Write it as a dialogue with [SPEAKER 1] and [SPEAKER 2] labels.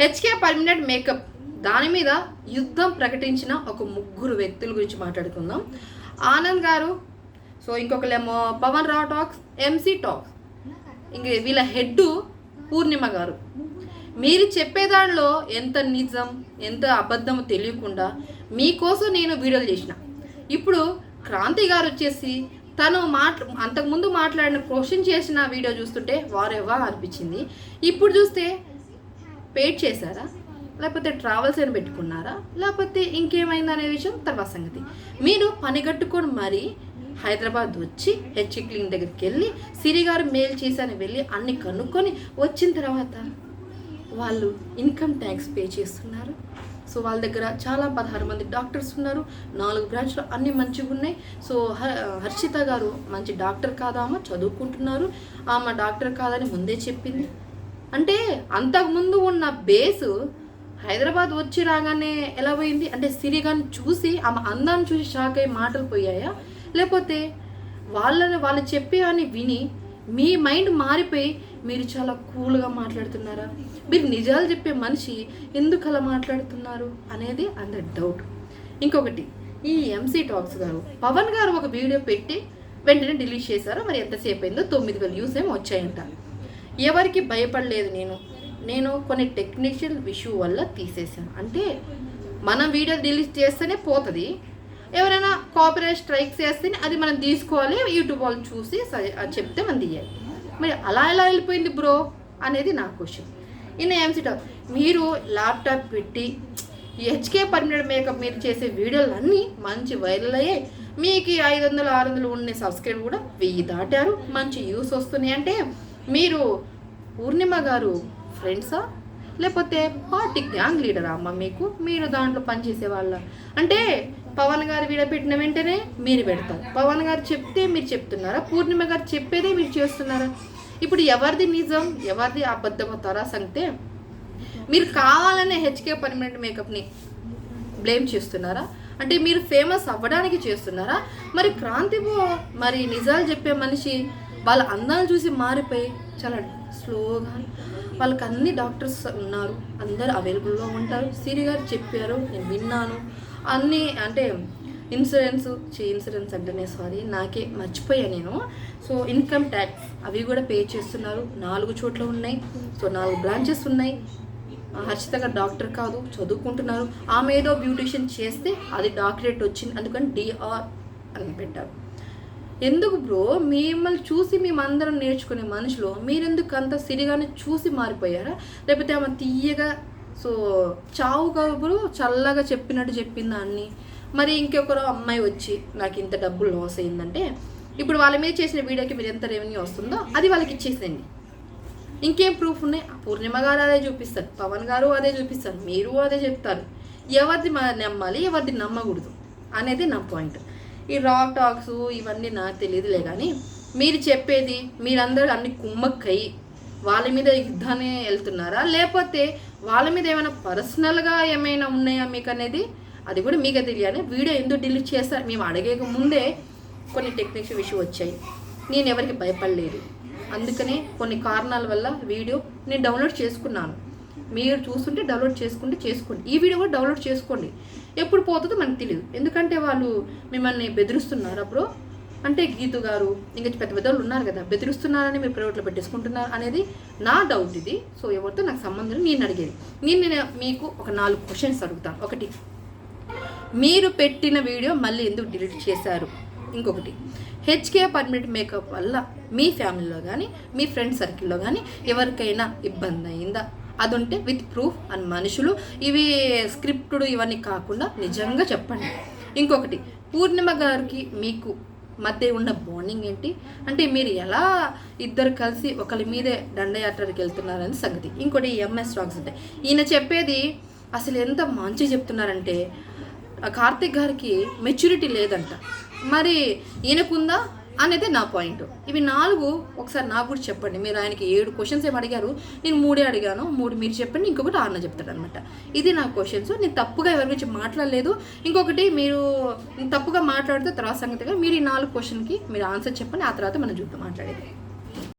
[SPEAKER 1] HK permanent makeup. దాని మీద యుద్ధం ప్రకటించిన ఒక ముగ్గురు వ్యక్తుల గురించి మాట్లాడుకుందాం. ఆనంద్ గారు so ఇంకొకలేమో Pavan Rao talks MC talks. ఇంక వీళ్ళ హెడ్ పూర్ణిమ గారు. మీరు చెప్పేదానిలో ఎంత నిజం ఎంత అబద్ధం తెలియకుండా మీకోసం నేను వీడియోలు చేసిన. ఇప్పుడు క్రాంతి గారు వచ్చేసి తను మాట్లా అంతకుముందు మాట్లాడిన క్వశ్చన్ చేసిన వీడియో చూస్తుంటే వారెవా అనిపించింది. ఇప్పుడు చూస్తే పేడ్ చేశారా? లేకపోతే ట్రావెల్స్ అని పెట్టుకున్నారా? లేకపోతే ఇంకేమైంది అనే విషయం తర్వాత సంగతి. మీరు పనిగట్టుకొని మరీ హైదరాబాద్ వచ్చి హెచ్ఈ క్లినిక్ దగ్గరికి వెళ్ళి సిరి గారు మెయిల్ చేశాను వెళ్ళి అన్ని కనుక్కొని వచ్చిన తర్వాత వాళ్ళు ఇన్కమ్ ట్యాక్స్ పే చేస్తున్నారు. సో వాళ్ళ దగ్గర చాలా పదహారు మంది డాక్టర్స్ ఉన్నారు. నాలుగు బ్రాంచ్లు అన్ని మంచిగా ఉన్నాయి. సో హ- హర్షిత గారు మంచి డాక్టర్ కాదామా చదువుకుంటున్నారు. ఆమె డాక్టర్ కాదని ముందే చెప్పింది. అంటే అంతకుముందు ఉన్న బేసు హైదరాబాద్ వచ్చి రాగానే ఎలా పోయింది? అంటే సిరిగాని చూసి ఆమె అందాన్ని చూసి షాక్ అయ్యి మాటలు పోయాయా? లేకపోతే వాళ్ళని వాళ్ళు చెప్పే అని విని మీ మైండ్ మారిపోయి మీరు చాలా కూల్గా మాట్లాడుతున్నారా? మీరు నిజాలు చెప్పే మనిషి ఎందుకు అలా మాట్లాడుతున్నారు అనేది అందరి డౌట్. ఇంకొకటి ఈ ఎంసీ టాక్స్ గారు పవన్ గారు ఒక వీడియో పెట్టి వెంటనే డిలీట్ చేశారు. మరి ఎంతసేపు అయిందో తొమ్మిది వేల వ్యూస్ ఏమో వచ్చాయంట. ఎవరికి భయపడలేదు నేను. నేను కొన్ని టెక్నిషియల్ ఇష్యూ వల్ల తీసేసాను అంటే మనం వీడియో రిలీజ్ చేస్తేనే పోతుంది. ఎవరైనా కాపీరైట్ స్ట్రైక్స్ చేస్తేనే అది మనం తీసుకోవాలి యూట్యూబ్ వాళ్ళు చూసి అది చెప్తే మనం తీయాలి. మరి అలా ఎలా వెళ్ళిపోయింది బ్రో అనేది నా క్వశ్చన్ ఇన్న ఎంసీ మీరు ల్యాప్టాప్ పెట్టి హెచ్కే పర్మనెంట్ మేకప్ మీరు చేసే వీడియోలు అన్నీ మంచి వైరల్ అయ్యాయి. మీకు ఐదు వందలు ఆరు వందలు ఉండే సబ్స్క్రైబ్ కూడా వెయ్యి దాటారు. మంచి యూస్ వస్తున్నాయి. అంటే మీరు పూర్ణిమ గారు ఫ్రెండ్సా? లేకపోతే పార్టీ గ్యాంగ్ లీడరా అమ్మ మీకు? మీరు దాంట్లో పనిచేసే వాళ్ళ అంటే పవన్ గారు విడపెట్టిన పెట్టిన వెంటనే మీరు పెడతారు. పవన్ గారు చెప్తే మీరు చెప్తున్నారా? పూర్ణిమ గారు చెప్పేదే మీరు చేస్తున్నారా? ఇప్పుడు ఎవరిది నిజం ఎవరిది అబద్ధమో తరాసంగతే మీరు కావాలనే హెచ్కే పర్మనెంట్ మేకప్ని బ్లేమ్ చేస్తున్నారా? అంటే మీరు ఫేమస్ అవ్వడానికి చేస్తున్నారా? మరి క్రాంతిబో మరి నిజాలు చెప్పే మనిషి వాళ్ళ అందాలు చూసి మారిపోయి చాలా స్లోగా వాళ్ళకి అన్ని డాక్టర్స్ ఉన్నారు. అందరు అవైలబుల్లో ఉంటారు. సిరి గారు చెప్పారు నేను విన్నాను. అన్నీ అంటే ఇన్సూరెన్స్ చే ఇన్సూరెన్స్ అంటేనే సారీ నాకే మర్చిపోయా నేను. సో ఇన్కమ్ ట్యాక్స్ అవి కూడా పే చేస్తున్నారు. నాలుగు చోట్ల ఉన్నాయి. సో నాలుగు బ్రాంచెస్ ఉన్నాయి. ఆ హర్షిత గారు డాక్టర్ కాదు చదువుకుంటున్నారు. ఆమె ఏదో బ్యూటిషియన్ చేస్తే అది డాక్టరేట్ వచ్చింది. అందుకని డిఆర్ అని పెట్టారు. ఎందుకు బ్రో? మిమ్మల్ని చూసి మేమందరం నేర్చుకునే మనుషులు. మీరెందుకు అంత సిరిగానే చూసి మారిపోయారా? లేకపోతే ఆమె తీయగా సో చావు బ్రో చల్లగా చెప్పినట్టు చెప్పిందా అన్ని? మరి ఇంకొకరు అమ్మాయి వచ్చి నాకు ఇంత డబ్బులు లాస్ అయిందంటే ఇప్పుడు వాళ్ళ మీద చేసిన వీడియోకి మీరు ఎంత రెవెన్యూ వస్తుందో అది వాళ్ళకి ఇచ్చేసేయండి. ఇంకేం ప్రూఫ్ ఉన్నాయి? పూర్ణిమ గారు అదే చూపిస్తారు. పవన్ గారు అదే చూపిస్తారు. మీరు అదే చెప్తారు. ఎవరిది నమ్మాలి? ఎవరిది నమ్మకూడదు? అనేది నా పాయింట్. ఈ రాక్ టాక్స్ ఇవన్నీ నాకు తెలియదులే కానీ మీరు చెప్పేది మీరందరూ అన్ని కుమ్మక్కయి వాళ్ళ మీద యుద్ధాన్ని వెళ్తున్నారా? లేకపోతే వాళ్ళ మీద ఏమైనా పర్సనల్గా ఏమైనా ఉన్నాయా మీకు అనేది అది కూడా మీకే తెలియాలి. వీడియో ఎందుకు డిలీట్ చేస్తారు? మేము అడిగేక ముందే కొన్ని టెక్నిక్స్ విషయం వచ్చాయి. నేను ఎవరికి భయపడలేదు. అందుకనే కొన్ని కారణాల వల్ల వీడియో నేను డౌన్లోడ్ చేసుకున్నాను. మీరు చూస్తుంటే డౌన్లోడ్ చేసుకుంటే చేసుకోండి. ఈ వీడియో కూడా డౌన్లోడ్ చేసుకోండి. ఎప్పుడు పోతుందో మనకు తెలియదు. ఎందుకంటే వాళ్ళు మిమ్మల్ని బెదిరిస్తున్నారు అప్పుడు. అంటే గీతు గారు ఇంకా పెద్ద పెద్దవాళ్ళు ఉన్నారు కదా బెదిరిస్తున్నారని మీరు ప్రైవేట్లో పెట్టేసుకుంటున్నారు అనేది నా డౌట్ ఇది. సో ఎవరితో నాకు సంబంధం నేను అడిగేది. నేను నేను మీకు ఒక నాలుగు క్వశ్చన్స్ అడుగుతాను. ఒకటి మీరు పెట్టిన వీడియో మళ్ళీ ఎందుకు డిలీట్ చేశారు? ఇంకొకటి హెచ్కే పర్మిట్ మేకప్ వల్ల మీ ఫ్యామిలీలో కానీ మీ ఫ్రెండ్ సర్కిల్లో కానీ ఎవరికైనా ఇబ్బంది అయిందా? అది ఉంటే విత్ ప్రూఫ్ అండ్ మనుషులు. ఇవి స్క్రిప్టుడు ఇవన్నీ కాకుండా నిజంగా చెప్పండి. ఇంకొకటి పూర్ణిమ గారికి మీకు మధ్య ఉన్న బాండింగ్ ఏంటి? అంటే మీరు ఎలా ఇద్దరు కలిసి ఒకరి మీదే దండయాత్రకి వెళ్తున్నారని సంగతి. ఇంకోటి ఎంఎస్ స్టాక్స్ ఉంటాయి ఈయన చెప్పేది అసలు ఎంత మంచి చెప్తున్నారంటే ఆ కార్తిక్ గారికి మెచ్యూరిటీ లేదంట. మరి ఈయనకుందా? అనేది నా పాయింట్. ఇవి నాలుగు ఒకసారి నాకు కూడా చెప్పండి. మీరు ఆయనకి ఏడు క్వశ్చన్స్ ఏమి అడిగారు? నేను మూడే అడిగాను. మూడు మీరు చెప్పండి. ఇంకొకటి ఆరున చెప్తాడు అనమాట ఇది నా క్వశ్చన్స్ నేను తప్పుగా ఎవరి గురించి మాట్లాడలేదు. ఇంకొకటి మీరు తప్పుగా మాట్లాడితే తర్వాత సంగతిగా మీరు ఈ నాలుగు క్వశ్చన్కి మీరు ఆన్సర్ చెప్పండి. ఆ తర్వాత మనం చూద్దాం మాట్లాడేది.